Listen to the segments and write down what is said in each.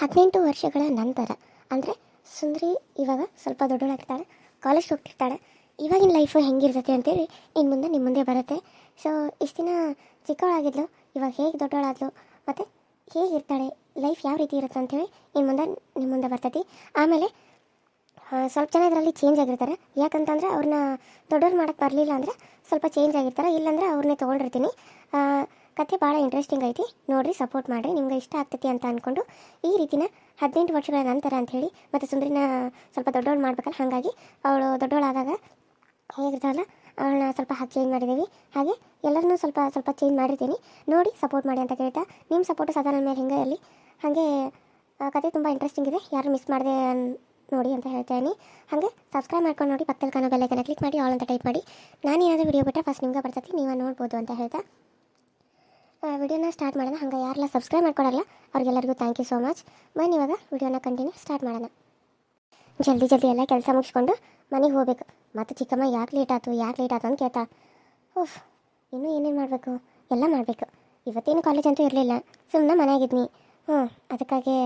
ಹದಿನೆಂಟು ವರ್ಷಗಳ ನಂತರ, ಅಂದರೆ ಸುಂದರಿ ಇವಾಗ ಸ್ವಲ್ಪ ದೊಡ್ಡವಳಾಗ್ತಾಳೆ ಕಾಲೇಜ್ಗೆ ಹೋಗ್ತಿರ್ತಾಳೆ, ಇವಾಗಿನ ಲೈಫು ಹೆಂಗಿರ್ತೈತೆ ಅಂತೇಳಿ ಇನ್ನು ಮುಂದೆ ನಿಮ್ಮ ಮುಂದೆ ಬರುತ್ತೆ. ಸೊ ಇಷ್ಟು ದಿನ ಚಿಕ್ಕವಳಾಗಿದ್ಲು, ಇವಾಗ ಹೇಗೆ ದೊಡ್ಡವಳಾದ್ಲು, ಮತ್ತು ಹೇಗಿರ್ತಾಳೆ ಲೈಫ್ ಯಾವ ರೀತಿ ಇರುತ್ತೆ ಅಂತೇಳಿ ಇನ್ನು ಮುಂದೆ ನಿಮ್ಮ ಮುಂದೆ ಬರ್ತೈತಿ. ಆಮೇಲೆ ಸ್ವಲ್ಪ ಜನ ಇದರಲ್ಲಿ ಚೇಂಜ್ ಆಗಿರ್ತಾರೆ. ಯಾಕಂತಂದ್ರೆ ಅವ್ರನ್ನ ದೊಡ್ಡವ್ರು ಮಾಡೋಕ್ಕೆ ಬರಲಿಲ್ಲ ಅಂದರೆ ಸ್ವಲ್ಪ ಚೇಂಜ್ ಆಗಿರ್ತಾರೆ. ಇಲ್ಲಾಂದ್ರೆ ಅವ್ರನ್ನೇ ತೊಗೊಂಡಿರ್ತೀನಿ ಕತೆ ಭಾಳ ಇಂಟ್ರೆಸ್ಟಿಂಗ್ ಐತಿ. ನೋಡಿರಿ ಸಪೋರ್ಟ್ ಮಾಡಿರಿ. ನಿಮ್ಗೆ ಇಷ್ಟ ಆಗ್ತೈತಿ ಅಂತ ಅಂದ್ಕೊಂಡು ಈ ರೀತಿನ ಹದಿನೆಂಟು ವರ್ಷಗಳ ನಂತರ ಅಂಥೇಳಿ ಮತ್ತು ಸುಂದರಿನ ಸ್ವಲ್ಪ ದೊಡ್ಡವಳು ಮಾಡ್ಬೇಕಲ್ಲ, ಹಾಗಾಗಿ ಅವಳು ದೊಡ್ಡವಳಾದಾಗ ಹೇಗಿರ್ತಾವಲ್ಲ ಅವಳನ್ನ ಸ್ವಲ್ಪ ಹಾಕಿ ಚೇಂಜ್ ಮಾಡಿದ್ದೀವಿ ಹಾಗೆ ಎಲ್ಲರನ್ನೂ ಸ್ವಲ್ಪ ಸ್ವಲ್ಪ ಚೇಂಜ್ ಮಾಡಿರ್ತೀನಿ. ನೋಡಿ ಸಪೋರ್ಟ್ ಮಾಡಿ ಅಂತ ಕೇಳ್ತಾ ನಿಮ್ಮ ಸಪೋರ್ಟು ನನ್ನ ಮೇಲೆ ಹಿಂಗೆ ಇರಲಿ? ಹಾಗೆ ಕತೆ ತುಂಬ ಇಂಟ್ರೆಸ್ಟಿಂಗ್ ಇದೆ. ಯಾರು ಮಿಸ್ ಮಾಡಿದೆ ನೋಡಿ ಅಂತ ಹೇಳ್ತೀನಿ ಹಾಗೆ ಸಬ್ಸ್ಕ್ರೈಬ್ ಮಾಡ್ಕೊಂಡು ನೋಡಿ ಪಕ್ಕದಲ್ಲಿ ಕಾಣೋ ಬೆಲ್ಲೈಕನ್ನ ಕ್ಲಿಕ್ ಮಾಡಿ ಆಲ್ ಅಂತ ಟೈಪ್ ಮಾಡಿ. ನಾನು ಏನಾದರೂ ವಿಡಿಯೋ ಬಿಟ್ಟರೆ ಫಸ್ಟ್ ನಿಮ್ಗೆ ಬರ್ತೈತಿ, ನೀವು ನೋಡ್ಬೋದು ಅಂತ ಹೇಳ್ತಾ. ವಿಡಿಯೋನ ಸ್ಟಾರ್ಟ್ ಮಾಡೋಣ. ಹಂಗೆ ಯಾರೆಲ್ಲ ಸಬ್ಸ್ಕ್ರೈಬ್ ಮಾಡ್ಕೊಡಲ್ಲ ಅವ್ರಿಗೆಲ್ಲರಿಗೂ ಥ್ಯಾಂಕ್ ಯು ಸೋ ಮಚ್ ಬನ್ನಿ ಇವಾಗ ವಿಡಿಯೋನ ಕಂಟಿನ್ಯೂ ಸ್ಟಾರ್ಟ್ ಮಾಡೋಣ. ಜಲ್ದಿ ಜಲ್ದಿ ಎಲ್ಲ ಕೆಲಸ ಮುಗಿಸ್ಕೊಂಡು ಮನೆಗೆ ಹೋಗ್ಬೇಕು. ಮತ್ತು ಚಿಕ್ಕಮ್ಮ ಯಾಕೆ ಲೇಟ್ ಆಯ್ತು, ಯಾಕೆ ಲೇಟ್ ಆಯ್ತು ಅಂತ ಕೇಳ್ತಾ. ಓಫ್ ಇನ್ನೂ ಏನೇನು ಮಾಡಬೇಕು? ಎಲ್ಲ ಮಾಡಬೇಕು. ಇವತ್ತೇನು ಕಾಲೇಜ್ ಅಂತೂ ಇರಲಿಲ್ಲ. ಸುಮ್ಮನೆ ಮನೆಯಾಗಿದ್ನಿ. ಹ್ಞೂ ಅದಕ್ಕಾಗಿ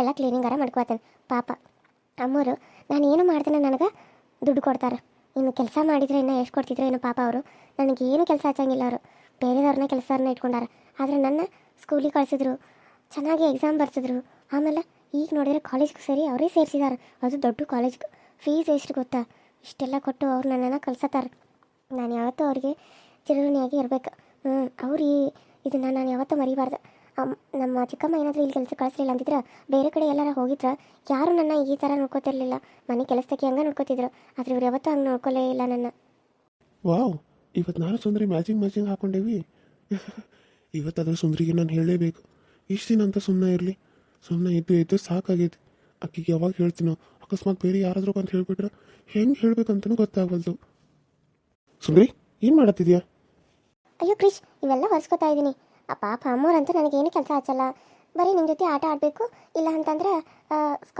ಎಲ್ಲ ಕ್ಲೀನಿಂಗಾರ ಮಾಡ್ಕೋತೇನೆ ಪಾಪ, ಅಮ್ಮೋರು, ನಾನು ಏನು ಮಾಡ್ತೇನೆ ನನಗೆ ದುಡ್ಡು ಕೊಡ್ತಾರೆ. ಇನ್ನು ಕೆಲಸ ಮಾಡಿದರೆ ಇನ್ನೂ ಎಷ್ಟು ಕೊಡ್ತಿದ್ರು ಏನು ಪಾಪ ಅವರು. ನನಗೇನು ಕೆಲಸ ಹಚ್ಚಂಗಿಲ್ಲ ಅವರು. ಬೇರೆದವ್ರನ್ನ ಕೆಲಸನ ಇಟ್ಕೊಂಡಾರ. ಆದರೆ ನನ್ನ ಸ್ಕೂಲಿಗೆ ಕಳಿಸಿದ್ರು. ಚೆನ್ನಾಗಿ ಎಕ್ಸಾಮ್ ಬರ್ಸಿದ್ರು. ಆಮೇಲೆ ಈಗ ನೋಡಿದ್ರೆ ಕಾಲೇಜ್ಗೆ ಸೇರಿ ಅವರೇ ಸೇರಿಸಿದ್ದಾರೆ ಅದು ದೊಡ್ಡ ಕಾಲೇಜ್ಗೆ ಫೀಸ್ ಎಷ್ಟು ಗೊತ್ತಾ? ಇಷ್ಟೆಲ್ಲ ಕೊಟ್ಟು ಅವ್ರು ನನ್ನನ್ನು ಕಳ್ಸತ್ತಾರೆ. ನಾನು ಯಾವತ್ತೂ ಅವ್ರಿಗೆ ಚಿರಋಣಿಯಾಗಿ ಇರಬೇಕು. ಹ್ಞೂ ಅವ್ರು ಈ ಇದನ್ನು ನಾನು ಯಾವತ್ತೂ ಮರಿಬಾರ್ದು. ನಮ್ಮ ಚಿಕ್ಕಮ್ಮ ಏನಾದರೂ ಇಲ್ಲಿ ಕೆಲಸ ಕಳಿಸ್ಲಿಲ್ಲ ಅಂತಿದ್ರೆ ಬೇರೆ ಕಡೆ ಎಲ್ಲಾರ ಹೋಗಿದ್ರೆ, ಯಾರು ನನ್ನ ಈ ಥರ ನೋಡ್ಕೋತಿರ್ಲಿಲ್ಲ. ಮನೆ ಕೆಲಸಕ್ಕೆ ಹಂಗೆ ನೋಡ್ಕೋತಿದ್ರು. ಆದರೆ ಇವ್ರು ಯಾವತ್ತೂ ಹಂಗೆ ನೋಡ್ಕೊಲೇ ಇಲ್ಲ ನನ್ನ. ವಾವ್. ಇವತ್ತು ನಾನು ಸುಂದರಿ ಮ್ಯಾಚಿಂಗ್ ಮ್ಯಾಚಿಂಗ್ ಹಾಕೊಂಡೇವಿ. ಇವತ್ತಾದ್ರೂ ಸುಂದರಿಗೆ ನಾನು ಹೇಳಲೇಬೇಕು ಇಷ್ಟು ದಿನ ಅಂತ ಸುಮ್ಮನೆ ಇರಲಿ. ಸುಮ್ಮನೆ ಇದ್ದು ಇದ್ದು ಸಾಕಾಗೈತಿ. ಅಕ್ಕಿಗೆ ಯಾವಾಗ ಹೇಳ್ತೀನೋ, ಅಕಸ್ಮಾತ್ ಬೇರೆ ಯಾರಾದರೂ ಅಂತ ಹೇಳ್ಬಿಟ್ರೆ ಹೆಂಗೆ ಹೇಳ್ಬೇಕಂತನೂ ಗೊತ್ತಾಗಲ್ದು ಸುಂದರಿ, ಏನು ಮಾಡತ್ತಿದ್ಯಾ? ಅಯ್ಯೋ ಕ್ರಿಶ್, ಇವೆಲ್ಲ ಹೊಲ್ಸ್ಕೊತಾ ಇದ್ದೀನಿ ಆ ಪಾಪ ಅಮ್ಮೋರಂತೂ ನನಗೇನು ಕೆಲಸ ಹಚ್ಚಲ್ಲ. ಬರೀ ನಿಮ್ಮ ಜೊತೆ ಆಟ ಆಡಬೇಕು ಇಲ್ಲ ಅಂತಂದ್ರೆ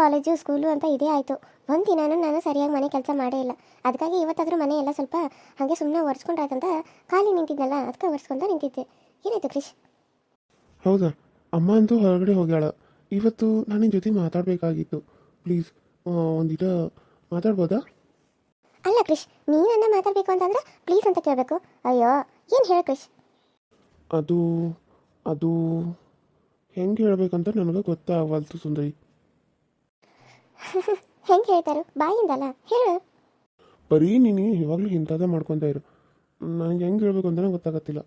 ಕಾಲೇಜು ಸ್ಕೂಲು ಅಂತ ಇದೇ ಆಯಿತು. ಒಂದು ದಿನಾನು ನಾನು ಸರಿಯಾಗಿ ಮನೆ ಕೆಲಸ ಮಾಡೇ ಇಲ್ಲ. ಅದಕ್ಕಾಗಿ ಇವತ್ತಾದರೂ ಮನೆ ಎಲ್ಲ ಸ್ವಲ್ಪ ಹಾಗೆ ಸುಮ್ಮನೆ ಒರೆಸ್ಕೊಂಡ್ರಾಯ್ತಂತ ಖಾಲಿ ನಿಂತಿದ್ನಲ್ಲ ಅದಕ್ಕೆ ಒರೆಸ್ಕೊಂತ ನಿಂತಿದ್ದೆ. ಏನಾಯ್ತು ಕ್ರಿಶ್? ಹೌದಾ? ಅಮ್ಮ ಅಂತೂ ಹೊರಗಡೆ ಹೋಗ್ಯಾಳ. ಇವತ್ತು ನಾನು ನಿನ್ನ ಜೊತೆ ಮಾತಾಡಬೇಕಾಗಿತ್ತು. ಪ್ಲೀಸ್ ಒಂದಿಟ ಮಾತಾಡ್ಬೋದಾ? ಅಲ್ಲ ಕ್ರಿಶ್ ನೀನನ್ನ ಮಾತಾಡಬೇಕು ಅಂತಂದ್ರೆ ಪ್ಲೀಸ್ ಅಂತ ಕೇಳಬೇಕು. ಅಯ್ಯೋ ಏನು ಹೇಳು ಕ್ರಿಶ್? ಅದು ಅದು ಹೆಂಗೆ ಹೇಳ್ಬೇಕಂತ ನನಗೆ ಗೊತ್ತಾಗವಲ್ತು ಸುಂದರಿ. ಹೆಂಗೆ ಹೇಳ್ತಾರೋ? ಬಾಯಿಂದಲ್ಲ? ಹೇಳು. ಬರೀ ನೀನು ಇವಾಗಲೂ ಇಂಥದ್ದೇ ಮಾಡ್ಕೊತಾ ಇರು. ನನಗೆ ಹೆಂಗೆ ಹೇಳ್ಬೇಕು ಅಂತಲೇ ಗೊತ್ತಾಗತ್ತಿಲ್ಲ.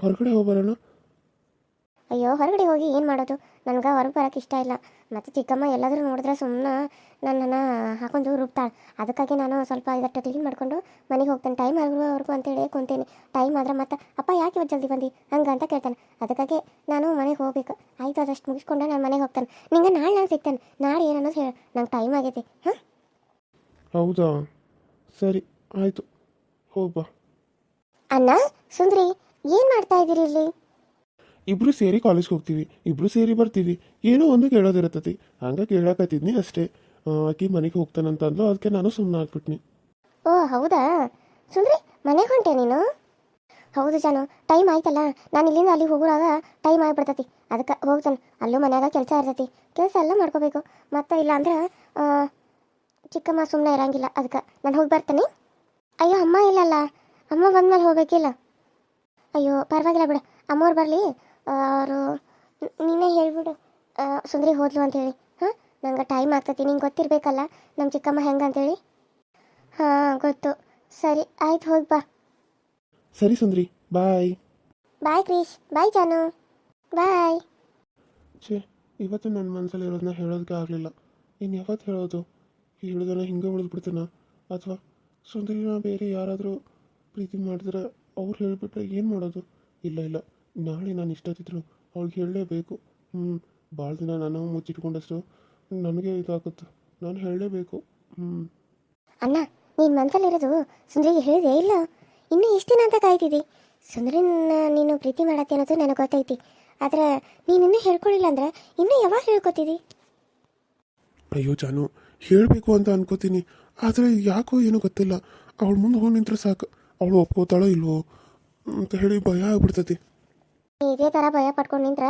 ಹೊರಗಡೆ ಹೋಗ್ಬರೋಣ ಅಯ್ಯೋ ಹೊರಗಡೆ ಹೋಗಿ ಏನು ಮಾಡೋದು? ನನಗೆ ಹೊರಗೆ ಬರೋಕ್ಕೆ ಇಷ್ಟ ಇಲ್ಲ. ಮತ್ತು ಚಿಕ್ಕಮ್ಮ ಎಲ್ಲಾದರೂ ನೋಡಿದ್ರೆ ಸುಮ್ಮನೆ ನನ್ನನ್ನು ಹಾಕೊಂಡು ರುಬ್ತಾಳೆ. ಅದಕ್ಕಾಗಿ ನಾನು ಸ್ವಲ್ಪ ಇದಟ್ಟು ಕ್ಲೀನ್ ಮಾಡಿಕೊಂಡು ಮನೆಗೆ ಹೋಗ್ತೇನೆ. ಟೈಮ್ ಆಗುವವರೆಗೂ ಅಂತೇಳಿ ಕುಂತೇನೆ. ಟೈಮ್ ಆದ್ರೆ ಮತ್ತೆ ಅಪ್ಪ ಯಾಕೆ ಇವತ್ತು ಜಲ್ದಿ ಬಂದು? ಹಂಗೆ ಅಂತ ಕೇಳ್ತಾನೆ. ಅದಕ್ಕಾಗಿ ನಾನು ಮನೆಗೆ ಹೋಗ್ಬೇಕು. ಆಯಿತು ಅದಷ್ಟು ಮುಗಿಸ್ಕೊಂಡು ನಾನು ಮನೆಗೆ ಹೋಗ್ತಾನೆ. ನಿಂಗೆ ನಾಳೆ ನಾನು ಸಿಗ್ತಾನೆ. ನಾಳೆ ಏನು ಅನ್ನೋದು ಹೇಳು. ನಂಗೆ ಟೈಮ್ ಆಗೈತಿ. ಹಾಂ? ಹೌದಾ? ಸರಿ ಆಯಿತು. ಹೋಗ್ಬಾ ಅಣ್ಣ ಸುಂದ್ರಿ ಏನು ಮಾಡ್ತಾ ಇದ್ದೀರಿ ಇಲ್ಲಿ? ಇಬ್ರು ಸೇರಿ ಕಾಲೇಜ್ಗೆ ಹೋಗ್ತೀವಿ ಇಬ್ರು ಸೇರಿ ಬರ್ತೀವಿ ಏನೋ ಒಂದು ಕೇಳೋದಿರತ್ತತಿ. ಹಂಗ ಕೇಳಾಕತ್ತಿದ್ನಿ ಅಷ್ಟೇ. ಆಕಿ ಮನೆಗೆ ಹೋಗ್ತಾನಂತ ಅಂದ್ಲು ಅದಕ್ಕೆ ನಾನು ಸುಮ್ಮನೆ ಆಗ್ಬಿಟ್ನಿ. ಓ ಹೌದಾ? ಸುಂದ್ರಿ ಮನೆಗೆ ಹೊಂಟೆ ನೀನು? ಹೌದು ಜಾನು ಟೈಮ್ ಆಯ್ತಲ್ಲ ನಾನು ಇಲ್ಲಿಂದ ಅಲ್ಲಿ ಹೋಗುವಾಗ ಟೈಮ್ ಆಗ್ಬಿಡ್ತತಿ. ಅದಕ್ಕೆ ಹೋಗ್ತಾನೆ ಅಲ್ಲೂ ಮನ್ಯಾಗ ಕೆಲಸ ಇರ್ತೈತಿ. ಕೆಲಸ ಎಲ್ಲ ಮಾಡ್ಕೋಬೇಕು. ಮತ್ತೆ ಇಲ್ಲ ಅಂದ್ರೆ ಆ, ಚಿಕ್ಕಮ್ಮ ಸುಮ್ಮನೆ ಇರಂಗಿಲ್ಲ ಅದಕ್ಕೆ ನಾನು ಹೋಗಿ ಬರ್ತೀನಿ. ಅಯ್ಯೋ ಅಮ್ಮ ಇಲ್ಲಲ್ಲ ಅಮ್ಮ ಬಂದ್ಮೇಲೆ ಹೋಗ್ಬೇಕಿಲ್ಲ. ಅಯ್ಯೋ ಪರವಾಗಿಲ್ಲ ಬಿಡು ಅಮ್ಮವ್ರು ಬರಲಿ. ಅವರು ನೀನೇ ಹೇಳ್ಬಿಡು. ಸುಂದರಿ ಹೋದ್ಲು ಅಂತೇಳಿ ಹಾಂ? ನಂಗೆ ಟೈಮ್ ಆಗ್ತೈತಿ ನಿಂಗೆ ಗೊತ್ತಿರಬೇಕಲ್ಲ? ನಮ್ಮ ಚಿಕ್ಕಮ್ಮ ಹೆಂಗೆ ಅಂತೇಳಿ ಹಾಂ ಗೊತ್ತು. ಸರಿ ಆಯ್ತು ಹೋಗಿ ಬಾ. ಸರಿ ಸುಂದ್ರಿ ಬಾಯ್. ಬಾಯ್ ಕ್ರೀಶ್ ಬಾಯ್ ಜಾನು ಬಾಯ್ ಛೇ ಇವತ್ತು ನನ್ನ ಮನಸ್ಸಲ್ಲಿ ಇರೋದನ್ನ ಹೇಳೋದಕ್ಕೆ ಆಗಲಿಲ್ಲ. ಇನ್ನು ಯಾವತ್ತು ಹೇಳೋದು? ಹೇಳೋದನ್ನ ಹಿಂಗೆ ಉಳಿದ್ಬಿಡ್ತೀನ? ಅಥವಾ ಸುಂದರಿನ ಬೇರೆ ಯಾರಾದರೂ ಪ್ರೀತಿ ಮಾಡಿದ್ರೆ ಅವ್ರು ಹೇಳಿಬಿಟ್ರೆ ಏನು ಮಾಡೋದು? ಇಲ್ಲ ಇಲ್ಲ. ನಾಳೆ ನಾನು ಇಷ್ಟೊತ್ತಿದ್ರು ಅವ್ಳಿಗೆ ಹೇಳಲೇಬೇಕು. ಹ್ಞೂ ಭಾಳ ದಿನ ನಾನು ಮುಚ್ಚಿಟ್ಕೊಂಡಷ್ಟು ನನಗೆ ಇದಾಗುತ್ತೆ. ನಾನು ಹೇಳಲೇಬೇಕು. ಹ್ಞೂ ಅಣ್ಣ ನೀನು ಮನಸ್ಸಲ್ಲಿರೋದು ಸುಂದರಿಗೆ ಹೇಳಿದೆ ಇಲ್ಲ? ಇನ್ನೂ ಎಷ್ಟು ದಿನ ಅಂತ ಕಾಯ್ತಿದ್ದಿ? ಸುಂದರಿನ ನೀನು ಪ್ರೀತಿ ಮಾಡತ್ತೆ ಅನ್ನೋದು ನನಗೆ ಗೊತ್ತೈತಿ. ಆದರೆ ನೀನು ಇನ್ನೂ ಹೇಳ್ಕೊಳ್ಳಿಲ್ಲ ಅಂದ್ರೆ ಇನ್ನೂ ಯಾವಾಗ ಹೇಳ್ಕೊತಿದ್ದಿ? ಅಯ್ಯೋ ಜಾನು ಹೇಳಬೇಕು ಅಂತ ಅನ್ಕೋತೀನಿ. ಆದರೆ ಯಾಕೋ ಏನೋ ಗೊತ್ತಿಲ್ಲ. ಅವಳು ಮುಂದೆ ಹೋಗಿ ನಿಂತ್ರೆ ಸಾಕು. ಅವಳು ಒಪ್ಕೋತಾಳೋ ಇಲ್ವೋ ಅಂತ ಹೇಳಿ ಭಯ ಆಗ್ಬಿಡ್ತೈತಿ. ಇದೇ ಥರ ಭಯ ಪಡ್ಕೊಂಡು ನಿಂತ್ರ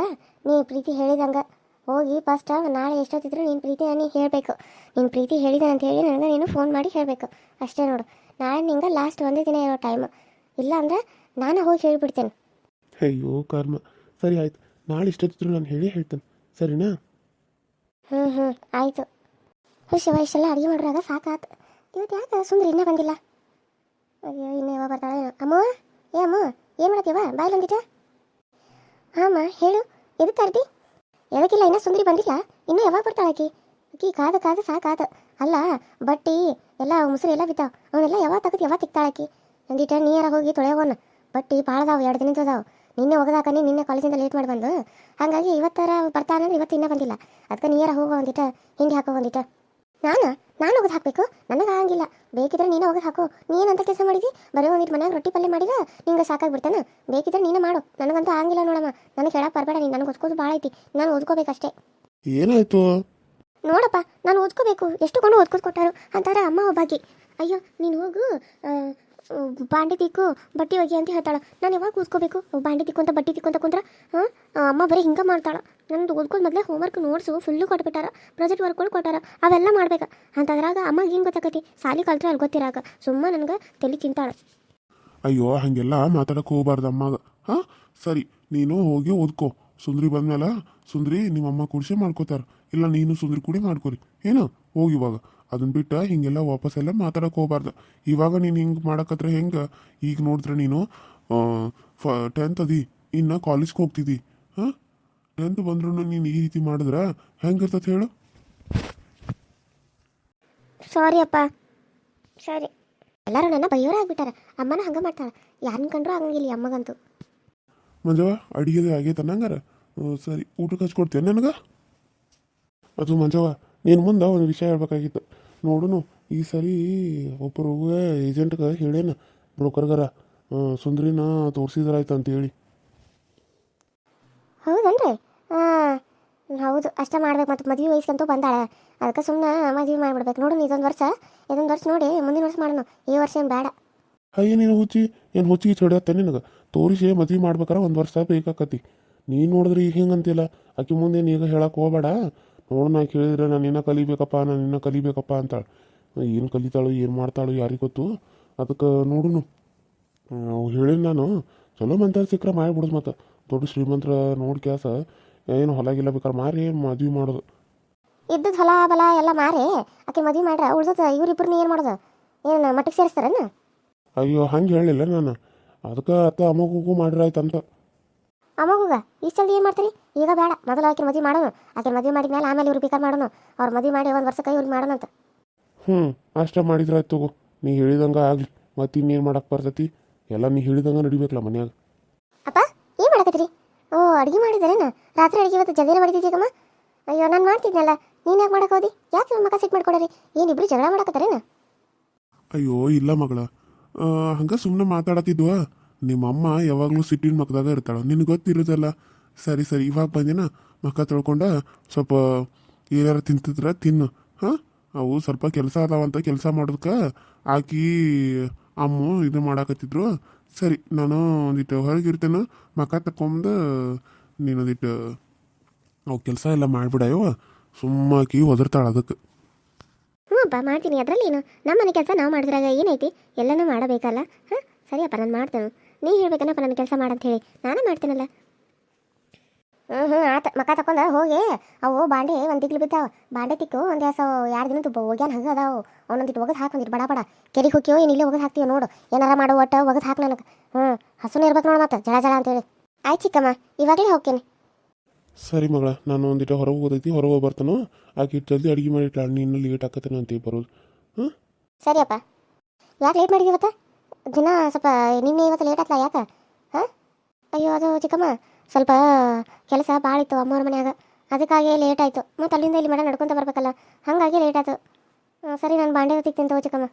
ನೀ ಪ್ರೀತಿ ಹೇಳಿದಂಗೆ ಹೋಗಿ ಫಸ್ಟ್ ನಾಳೆ ಎಷ್ಟೊತ್ತಿದ್ರು ನೀನು ಪ್ರೀತಿ ನನಗೆ ಹೇಳಬೇಕು. ನೀನು ಪ್ರೀತಿ ಹೇಳಿದೆ ಅಂತ ಹೇಳಿ ನನಗೆ ನೀನು ಫೋನ್ ಮಾಡಿ ಹೇಳಬೇಕು. ಅಷ್ಟೇ ನೋಡು. ನಾಳೆ ನಿಂಗೆ ಲಾಸ್ಟ್ ಒಂದೇ ದಿನ ಇರೋ ಟೈಮು ಇಲ್ಲ ಅಂದ್ರೆ ನಾನು ಹೋಗಿ ಹೇಳಿಬಿಡ್ತೇನೆ. ಅಯ್ಯೋ ಕರ್ಮ. ಸರಿ ಆಯ್ತು. ನಾಳೆ ಇಷ್ಟೊತ್ತಿದ್ರು ನಾನು ಹೇಳಿ ಹೇಳ್ತೇನೆ. ಸರಿನಾ? ಹ್ಞೂ ಹ್ಞೂ ಆಯಿತು. ಶಿವ ಇಷ್ಟೆಲ್ಲ ಅಡುಗೆ ಮಾಡಿದ್ರಾಗ ಸಾಕಾಯ್ತು ಇವತ್ತು ಯಾಕೆ ಸುಂದ್ರಿ ಇನ್ನೂ ಬಂದಿಲ್ಲ? ಅಯ್ಯೋ ಇನ್ನೂ ಯಾವಾಗ ಬರ್ತಾಳೆ ಅಮ್ಮ? ಏ ಅಮ್ಮ ಏನು ಮಾಡ್ತೀವ ಬಾಯ್ ಬಂದಿಟ್ಟ ಹಾಂ ಹೇಳು ಎದಕ್ಕೆ ಕರ್ದಿ ಎದಕ್ಕಿಲ್ಲ ಇನ್ನೂ ಸುಂದರಿ ಬಂದಿಲ್ಲ ಇನ್ನೂ ಯಾವಾಗ ಬರ್ತಾಳೆ ಆಕಿ ಆಕಿ ಕಾದ ಕಾದ ಸಾಕಾದ ಅಲ್ಲ ಬಟ್ಟಿ ಎಲ್ಲ ಮುಸುರಿ ಎಲ್ಲ ಬಿತ್ತಾವ ಅವನ್ನೆಲ್ಲ ಯಾವಾಗ ತಗದು ಯಾವಾಗ ತಿಕ್ತಾಳೆ ಆಕಿ ಒಂದಿಟ ನೀರ ಹೋಗಿ ತೊಳೆಯವನ್ನ ಬಟ್ಟಿ ಭಾಳ ಎರಡು ದಿನದ ಅದಾವ ನಿನ್ನೆ ಒಗದಾಕನಿ ನಿನ್ನೆ ಕಾಲೇಜಿಂದ ಲೇಟ್ ಮಾಡಿ ಬಂದು ಹಾಗಾಗಿ ಇವತ್ತರ ಬರ್ತಾನಂದ್ರೆ ಇವತ್ತು ಇನ್ನೂ ಬಂದಿಲ್ಲ ಅದಕ್ಕೆ ನೀರ ಹೋಗೋ ಒಂದಿಟ ಹಿಂಡಿ ಹಾಕೋ ಒಂದಿಟ ನಾನು ನಾನು ಒಗದು ಹಾಕಬೇಕು? ನನಗೆ ಆಗಂಗಿಲ್ಲ. ಬೇಕಿದ್ರೆ ನೀನು ಒಗದು ಹಾಕು. ನೀನಂತ ಕೆಲಸ ಮಾಡಿದಿ? ಬರೀ ಒಂದಿಟ್ಟು ಮನ್ಯಾಗ ರೊಟ್ಟಿ ಪಲ್ಯ ಮಾಡಿದ? ನಿಂಗೆ ಸಾಕಾಗ್ಬಿಡ್ತಾನೆ? ಬೇಕಿದ್ರೆ ನೀನು ಮಾಡು. ನನಗಂತೂ ಆಗಂಗಿಲ್ಲ ನೋಡಮ್ಮ. ನನಗೆ ಹೇಳಕ್ಕೆ ಬರಬೇಡ ನೀನು. ನನಗೆ ಓದ್ಕೋದು ಭಾಳ ಐತಿ. ನಾನು ಓದ್ಕೋಬೇಕಷ್ಟೇ. ಏನಾಯ್ತು? ನೋಡಪ್ಪ ನಾನು ಓದ್ಕೋಬೇಕು. ಎಷ್ಟು ಕೊಂಡು ಓದ್ಕೋದು ಕೊಟ್ಟಾರು? ಅಂತಾರೆ ಅಮ್ಮ ಒಬ್ಬಾಕಿ. ಅಯ್ಯೋ ನೀನು ಹೋಗು. ಬಾಂಡೆ ತಿಕ್ಕು ಬಟ್ಟೆ ಒಗಿ ಅಂತ ಹೇಳ್ತಾಳೆ. ನಾನು ಯಾವಾಗ ಕೂತ್ಕೋಬೇಕು ಬಾಂಡೆ ಅಂತ, ಬಟ್ಟೆ ತಿಕ್ಕೊಂತ ಕುಂತ್ರ ಹಾಂ ಅಮ್ಮ ಬರೀ ಹಿಂಗೆ ಮಾಡ್ತಾಳೆ. ನಂದು ಓದ್ಕೋದು ಮೊದಲೇ ಹೋಮ್ವರ್ಕ್ ನೋಡ್ಸು ಫುಲ್ಲು ಕೊಟ್ಬಿಟ್ಟಾರ ಪ್ರಾಜೆಕ್ಟ್ ವರ್ಕ್ಗಳು ಕೊಟ್ಟಾರ, ಅವೆಲ್ಲ ಮಾಡ್ಬೇಕು. ಅಂತದ್ರಾಗ ಅಮ್ಮಗೆ ಏನು ಗೊತ್ತಾಕತಿ? ಸಾಲಿ ಕಲ್ತ್ರೆ ಅಲ್ಲಿ ಗೊತ್ತಿರಾಗ. ಸುಮ್ಮ ನನಗೆ ತಲೆ ತಿಂತಾಳೆ. ಅಯ್ಯೋ, ಹಾಗೆಲ್ಲ ಮಾತಾಡಕ್ಕೆ ಹೋಗ್ಬಾರ್ದು ಅಮ್ಮಾಗ. ಹಾಂ, ಸರಿ, ನೀನು ಹೋಗಿ ಓದ್ಕೋ. ಸುಂದ್ರಿ ಬಂದ್ಮೇಲೆ ಸುಂದ್ರಿ ನಿಮ್ಮ ಅಮ್ಮ ಕುಡಿಸಿ ಮಾಡ್ಕೋತಾರ. ಇಲ್ಲ, ನೀನು ಸುಂದ್ರಿ ಕೂಡಿ ಮಾಡ್ಕೊರಿ. ಏನು? ಹೋಗಿ ಇವಾಗ. ಅದನ್ನ ಬಿಟ್ಟು ಹಿಂಗೆಲ್ಲ ವಾಪಸ್ ಎಲ್ಲ ಮಾತಾಡಕ್ಕೆ ಹೋಗ್ಬಾರ್ದು. ಇವಾಗ ನೀನು ಹಿಂಗೆ ಮಾಡಕತ್ರ ಹೆಂಗೆ? ಈಗ ನೋಡಿದ್ರೆ ನೀನು ಫ ಟೆಂತ್ ಅದಿ ಇನ್ನು ಕಾಲೇಜ್ಗೆ ಹೋಗ್ತಿದ್ದಿ ಹಾಂ? ಟೆಂತ್ ಬಂದ್ರೂ ನೀನು ಈ ರೀತಿ ಮಾಡಿದ್ರೆ ಹೆಂಗಿರ್ತದೆ ಹೇಳು? ಸಾರಿ ಅಪ್ಪ. ಸರಿ ಎಲ್ಲರೂ ನನ್ನ ಬೈಯೋರೇ ಆಗ್ಬಿಟ್ಟಾರ. ಅಮ್ಮನ ಹಂಗೆ ಮಾಡ್ತಾಳೆ. ಯಾರನ್ನ ಕಂಡ್ರೂ ಆಗಂಗಿಲ್ಲ ಈ ಅಮ್ಮಗಂತೂ. ಮಂಜವ ಅಡಿಗೆದು ಆಗೈತೆ ನಂಗಾರ ಸರಿ. ಊಟಕ್ಕೆ ಹಚ್ಕೊಡ್ತೇನೆ ನನಗೆ? ಅದು ಮಂಜವ ನೀನು ಮುಂದೆ ಒಂದು ವಿಷಯ ಹೇಳ್ಬೇಕಾಗಿತ್ತು. ನೋಡುನು. ಈ ಸರಿ ಒಬ್ಬರಿಗೆ ಏಜೆಂಟ್ಗೆ ಹೇಳೇನ ಬ್ರೋಕರ್ಗರ ಸುಂದ್ರಿನ ತೋರಿಸಿದ್ರಾಯ್ತು ಅಂತೇಳಿ ಹೌದನ್ರಿ ಹೌದು ಅಷ್ಟೇ ಮಾಡ್ಬೇಕು ಮತ್ತು ಮದುವೆ ವಯಸ್ಸಂತೂ ಬಂದಾಳೆ. ಅದಕ್ಕೆ ಸುಮ್ಮನೆ ಮದುವೆ ಮಾಡಿಬಿಡ್ಬೇಕು. ನೋಡು ಇದೊಂದು ವರ್ಷ ಇದೊಂದು ವರ್ಷ ನೋಡಿ ಮುಂದಿನ ವರ್ಷ ಮಾಡೋಣ ಈ ವರ್ಷ ಏನು ಬೇಡ ಅಯ್ಯ ನೀನು ಹುಚ್ಚಿ ಏನು ಹುಚ್ಚಿಗೆ ಚಡಿಯತ್ತೆ ನಿನಗೆ? ತೋರಿಸಿ ಮದುವೆ ಮಾಡ್ಬೇಕಾರೆ ಒಂದು ವರ್ಷ ಬೇಕಾಕತಿ. ನೀನು ನೋಡಿದ್ರೆ ಈಗ ಹಿಂಗೆ ಅಂತಿಲ್ಲ ಆಕೆ ಮುಂದೆ ಈಗ ಹೇಳಕ್ಕೆ ಹೋಗ್ಬೇಡ. ನೋಡು ನಾ ಕೇಳಿದ್ರೆ ನಾನು ಇನ್ನೂ ಕಲಿಬೇಕಪ್ಪ ನಾನು ಇನ್ನೂ ಕಲಿಬೇಕಪ್ಪ ಅಂತಾಳೆ. ಏನು ಕಲಿತಾಳು ಏನು ಮಾಡ್ತಾಳು ಯಾರಿಗೆ ಗೊತ್ತು? ಅದಕ್ಕೆ ನೋಡುನು. ಹೇಳಿ ನಾನು ಚಲೋ ಮಂತ್ರ ಸಿಕ್ಕರೆ ಮಾಡಿಬಿಡೋದು ಮತ್ತು. ದೊಡ್ಡ ಶ್ರೀಮಂತ್ರ ನೋಡಿ ಕ್ಯಾಸ ಏನು ಹೊಲ ಗಿಲ್ಲ ಬೇಕಾದ್ರೆ ಮಾರಿ ಮದ್ವೆ ಮಾಡೋದು? ಇದ್ದದ್ದು ಹೊಲ ಬಲ ಎಲ್ಲ ಮಾರಿ. ಆಕೆ ಮದುವೆ ಮಾಡ್ರೆ ಉಳ್ದದ ಇವ್ರಿಬ್ರನ್ನ ಏನು ಮಾಡೋದು? ಏನು ಮಟ್ಟಿಗೆ ಸೇರಿಸ್ತಾರೇನು? ಅಯ್ಯೋ ಹಂಗೆ ಹೇಳಿಲ್ಲ ನಾನು. ಅದಕ್ಕೆ ಅತ್ತ ಅಮ್ಮಗೂ ಮಾಡಿರಾಯ್ತಂತ ಅಮ್ಮಗೂಗ ಈ ಸಲ ಏನು ಮಾಡ್ತೀರಿ? ಈಗ ಬೇಡ ಮೊದಲು ಆಕೆ ಮದುವೆ ಮಾಡೋಣ ಆಕೆ ಮದುವೆ ಮಾಡಿದ್ಮೇಲೆ ಆಮೇಲೆ ಇವ್ರು ಬೇಕಾದ್ರೆ ಮಾಡೋಣ ಅವ್ರು ಮದುವೆ ಮಾಡಿ ಒಂದು ವರ್ಷ ಕೈ ಇವ್ರಿಗೆ ಮಾಡೋಣ ಅಂತ. ಹ್ಞೂ ಅಷ್ಟೇ ಮಾಡಿದ್ರಾಯ್ತು ತಗೋ. ನೀ ಹೇಳಿದಂಗೆ ಆಗಲಿ. ಮತ್ತೆ ಇನ್ನೇನು ಮಾಡಕ್ಕೆ ಬರ್ತೈತಿ? ಎಲ್ಲ ನೀ ಹೇಳಿದಂಗೆ ನಡಿಬೇಕಲ್ಲ ಮನ್ಯಾಗ. ಅಪ್ಪ ಏನು ಮಾಡಕತ್ತೀರಿ? ಓ ಅಡುಗೆ ಮಾಡಿದ್ರೇನ? ರಾತ್ರಿ ಅಡುಗೆ ಇವತ್ತು ಜಲ್ದಿನ ಮಾಡಿದ್ದೀಗಮ್ಮ ಅಯ್ಯೋ ನಾನು ಮಾಡ್ತಿದ್ನಲ್ಲ. ನೀನು ಯಾಕೆ ಮಾಡಕ್ಕೆ ಹೋದಿ? ಯಾಕೆ ನಮ್ಮ ಮಗ ಸಿಟ್ಟು ಮಾಡ್ಕೊಡ್ರಿ ಏನಿಬ್ರು ಜಗಳ ಮಾಡಕತ್ತಾರೇನ? ಅಯ್ಯೋ ಇಲ್ಲ ಮಗಳ. ಹಂಗೆ ಸುಮ್ಮನೆ ಮಾತಾಡತ್ತಿದ್ವ ನಿಮ್ಮ ಅಮ್ಮ ಯಾವಾಗಲೂ ಸಿಟ್ಟಿನ ಮಕ್ಕದಾಗ ಇರ್ತಾಳೆ. ನಿನಗೆ ಗೊತ್ತಿರೋದಲ್ಲ? ಸರಿ ಸರಿ, ಇವಾಗ ಬಂದಿನ? ಮಕ್ಕ ತೊಳ್ಕೊಂಡ ಸ್ವಲ್ಪ ಏನಾರು ತಿಂತಿದ್ರ ತಿನ್ನು. ಹಾಂ? ಅವು ಸ್ವಲ್ಪ ಕೆಲಸ ಅದಾವಂತ ಕೆಲಸ ಮಾಡೋದಕ್ಕೆ ಆಕಿ ಅಮ್ಮ ಇದು ಮಾಡಾಕತ್ತಿದ್ರು. ಸರಿ, ನಾನು ಒಂದಿಟ್ಟು ಹೊರಗಿರ್ತೇನೆ ಮಕ್ಕ ತಕೊಂಬಂದು ನೀನೊಂದಿಟ್ಟು ಅವು ಕೆಲಸ ಎಲ್ಲ ಸುಮ್ಮ ಸುಮ್ಮಾಕಿ ಒದರ್ತಾಳೆ ಅದಕ್ಕೆ ಹ್ಞೂ ಅಪ್ಪ ಮಾಡ್ತೀನಿ. ಅದರಲ್ಲಿ ಏನು? ನಮ್ಮ ಮನೆ ಕೆಲಸ ನಾವು ಮಾಡಿದ್ರಾಗ ಏನೈತಿ? ಎಲ್ಲನೂ ಮಾಡಬೇಕಲ್ಲ? ಹಾಂ? ಸರಿಯಪ್ಪ ನಾನು ಮಾಡ್ತೇನೆ. ನೀ ಹೇಳ್ಬೇಕನಪ್ಪ ನನ್ನ ಕೆಲಸ ಮಾಡಂತ ಹೇಳಿ. ನಾನೇ ಮಾಡ್ತೇನಲ್ಲ. ಹ್ಞೂ ಹ್ಞೂ ಆತ ಮಕ್ಕ ತಕೊಂಡ ಹೋಗಿ. ಅವು ಬಾಂಡೆ ಒಂದು ದಿಗ್ಲು ಬಿದ್ದಾವ. ಬಾಂಡೆ ತಿಕ್ಕು ಒಂದು ಎರಡು ದಿನ ತುಪ್ಪ ಹೋಗ್ಯಾನ ಹಂಗೆ ಅದಾವು. ಅವನೊಂದಿಟ್ಟು ಒಗದು ಹಾಕೊಂದಿಟ್ಟು ಬಡ ಬಡ. ಕೆರಿಗೆ ಹೋಗ್ಯೋ ಏನು ಇಲ್ಲೇ ಒಗದು ಹಾಕ್ತೀವಿ ನೋಡು. ಏನಾರ ಮಾಡೋ ಒಟ್ಟು ಒಗದು ಹಾಕಿ ನನಗೆ. ಹ್ಞೂ ಹಸುನೇ ಇರ್ಬೇಕು ನೋಡು ಮತ್ತೆ ಜಳ ಜಳ ಅಂತೇಳಿ ಆಯ್ತು ಚಿಕ್ಕಮ್ಮ ಇವಾಗಲೇ ಹೋಗ್ತೇನೆ. ಸರಿ ಮಗಳ ನಾನು ಒಂದಿಟ್ಟು ಹೊರಗೆ ಹೋದೈತಿ ಹೊರಗೆ ಬರ್ತಾನು. ಆಕೆ ಜಲ್ದಿ ಅಡುಗೆ ಮಾಡಿಟ್ಲ ನೀನು ಲೇಟ್ ಆಕತ್ತೇನೆ ಅಂತ ಬರೋದು. ಹ್ಞೂ ಸರಿಯಪ್ಪ. ಯಾಕೆ ಲೇಟ್ ಮಾಡಿದ್ದೀವತ್ತ ಇವತ್ತು? ದಿನ ಸ್ವಲ್ಪ ನಿನ್ನೆ ಇವತ್ತು ಲೇಟ್ ಆಯ್ತಲ್ಲ ಯಾಕೆ? ಹಾಂ? ಅಯ್ಯೋ, ಅದು ಚಿಕ್ಕಮ್ಮ, ಸ್ವಲ್ಪ ಕೆಲಸ ಭಾಳ ಇತ್ತು ಅಮ್ಮವ್ರ ಮನ್ಯಾಗ. ಅದಕ್ಕಾಗಿ ಲೇಟ್ ಆಯಿತು. ಮತ್ತು ಅಲ್ಲಿಂದ ಇಲ್ಲಿ ಮೇಡಮ್ ನಡ್ಕೊತ ಬರ್ಬೇಕಲ್ಲ. ಹಾಗಾಗಿ ಲೇಟ್ ಆಯಿತು. ಸರಿ, ನಾನು ಬಾಂಡೆ ಹೊತ್ತಿಗ್ತೀನಿ ತಗೋ ಚಿಕ್ಕಮ್ಮ.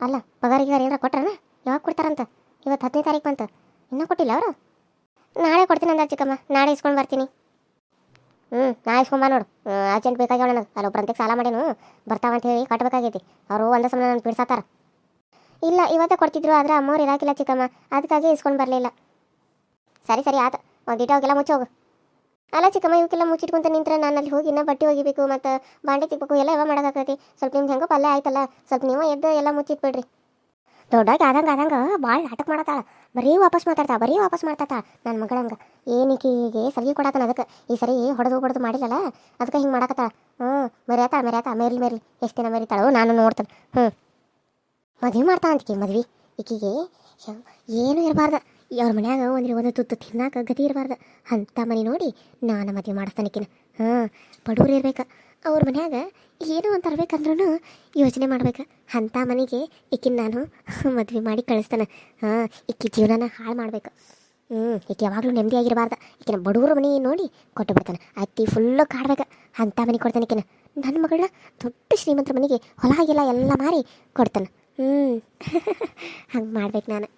ಅಲ್ಲ, ಪಗಾರಿಗೆ ಏನಾರ ಕೊಟ್ರನ ಯಾವಾಗ ಕೊಡ್ತಾರಂತ? ಇವತ್ತು ಹತ್ತನೇ ತಾರೀಕು ಬಂತು. ಇನ್ನೂ ಕೊಟ್ಟಿಲ್ಲ ಅವರು? ನಾಳೆ ಕೊಡ್ತೀನಿ ಅಂದ ಚಿಕ್ಕಮ್ಮ. ನಾಳೆ ಇಸ್ಕೊಂಡು ಬರ್ತೀನಿ. ಹ್ಞೂ ನಾ ಇಸ್ಕೊಂಬ ನೋಡು. ಅರ್ಜೆಂಟ್ ಬೇಕಾಗ್ಯಾವ ನನಗೆ. ಅಲ್ಲಿ ಒಬ್ರಂತೆ ಸಾಲ ಮಾಡೇನು ಬರ್ತಾವಂತ ಹೇಳಿ ಕಟ್ಟಬೇಕಾಗೈತಿ ಅವರು ಒಂದೇ ಸಮಯ ನನ್ನ ಬಿಡ್ಸಾತಾರ ಇಲ್ಲ, ಇವತ್ತೇ ಕೊಡ್ತಿದ್ರು, ಆದ್ರೆ ಅಮ್ಮವ್ರು ಇರಾಕಿಲ್ಲ ಚಿಕ್ಕಮ್ಮ. ಅದಕ್ಕಾಗಿ ಇಸ್ಕೊಂಡು ಬರಲಿಲ್ಲ. ಸರಿ ಸರಿ, ಆತ. ಒಂದು ಹೋಗಿಲ್ಲ ಮುಚ್ಚೋಗು ಅಲ್ಲ ಚಿಕ್ಕಮ್ಮ, ಇವಕ್ಕೆಲ್ಲ ಮುಚ್ಚಿಟ್ಕೊಂತ ನಿಂತ್ರೆ ನಾನು ಅಲ್ಲಿ ಹೋಗಿ ಇನ್ನೂ ಬಟ್ಟೆ ಒಗಿಬೇಕು, ಮತ್ತು ಬಾಂಡೆ ತಿಕ್ಬೇಕು, ಎಲ್ಲ ಯಾವ ಮಾಡೋಕ್ಕಾಗತಿ ಸ್ವಲ್ಪ ನಿಮ್ಗೆ ಹೆಂಗೋ ಪಲ್ಯ ಆಯ್ತಲ್ಲ, ಸ್ವಲ್ಪ ನೀವು ಎದ್ದು ಎಲ್ಲ ಮುಚ್ಚಿಟ್ಬಿಡ್ರಿ. ದೊಡ್ಡಾಗಿ ಆದಂಗೆ ಆದಂಗೆ ಭಾಳ ನಾಟಕ ಮಾಡತ್ತಾಳ. ಬರೀ ವಾಪಸ್ ಮಾತಾಡ್ತಾ ಬರೀ ವಾಪಸ್ ಮಾತಾಡ್ತಾ ನನ್ನ ಮಗಳಂಗ ಹೀಗೆ. ಸಲಿಗೆ ಕೊಡಾತನ ಅದಕ್ಕೆ? ಈ ಸರಿ ಹೊಡೆದು ಹೊಡೆದು ಮಾಡಿಲ್ಲಲ್ಲ? ಅದಕ್ಕೆ ಹಿಂಗೆ ಮಾಡಕತ್ತಾಳ. ಹ್ಞೂ ಮರ್ಯಾತ ಮರ್ಯಾತ ಮೇರಿ ಮೇರಿ ಎಷ್ಟು ದಿನ ಮರಿತಾಳೋ, ನಾನು ನೋಡ್ತೇನೆ. ಹ್ಞೂ ಮದ್ವೆ ಮಾಡ್ತಾ ಅಂತಿಕೆ ಮದ್ವೆ. ಈಕಿಗೆ ಏನು ಇರಬಾರ್ದು. ಅವ್ರ ಮನ್ಯಾಗ ಒಂದ್ರೆ ಒಂದು ತುತ್ತು ತಿನ್ನಾಕ ಗತಿ ಇರಬಾರ್ದು. ಅಂಥ ಮನೆ ನೋಡಿ ನಾನು ಮದುವೆ ಮಾಡಿಸ್ತಾನಿಕಿನ ಹಾಂ, ಬಡವ್ರು ಇರ್ಬೇಕು. ಅವ್ರ ಮನ್ಯಾಗ ಏನೋ ಒಂದು ತರಬೇಕಂದ್ರೂ ಯೋಚನೆ ಮಾಡ್ಬೇಕು. ಅಂಥ ಮನೆಗೆ ಈಕಿನ ನಾನು ಮದುವೆ ಮಾಡಿ ಕಳಿಸ್ತಾನೆ. ಹಾಂ, ಈಕಿ ಜೀವನನ ಹಾಳು ಮಾಡ್ಬೇಕು. ಹ್ಞೂ ಈಕೆ ಯಾವಾಗಲೂ ನೆಮ್ಮದಿಯಾಗಿರಬಾರ್ದು ಈಕಿನ ಬಡವ್ರ ಮನೆ ನೋಡಿ ಕೊಟ್ಟು ಬಿಡ್ತಾನೆ. ಅತ್ತಿ ಫುಲ್ಲು ಕಾಡ್ಬೇಕು. ಅಂಥ ಮನೆ ಕೊಡ್ತಾನೆ ಈಕಿನ. ನನ್ನ ಮಗಳನ್ನ ದೊಡ್ಡ ಶ್ರೀಮಂತರ ಮನೆಗೆ ಹೊಲ ಎಲ್ಲ ಮಾರಿ ಕೊಡ್ತಾನೆ. ಹ್ಞೂ ಹಂಗೆ ಮಾಡ್ಬೇಕು ನಾನು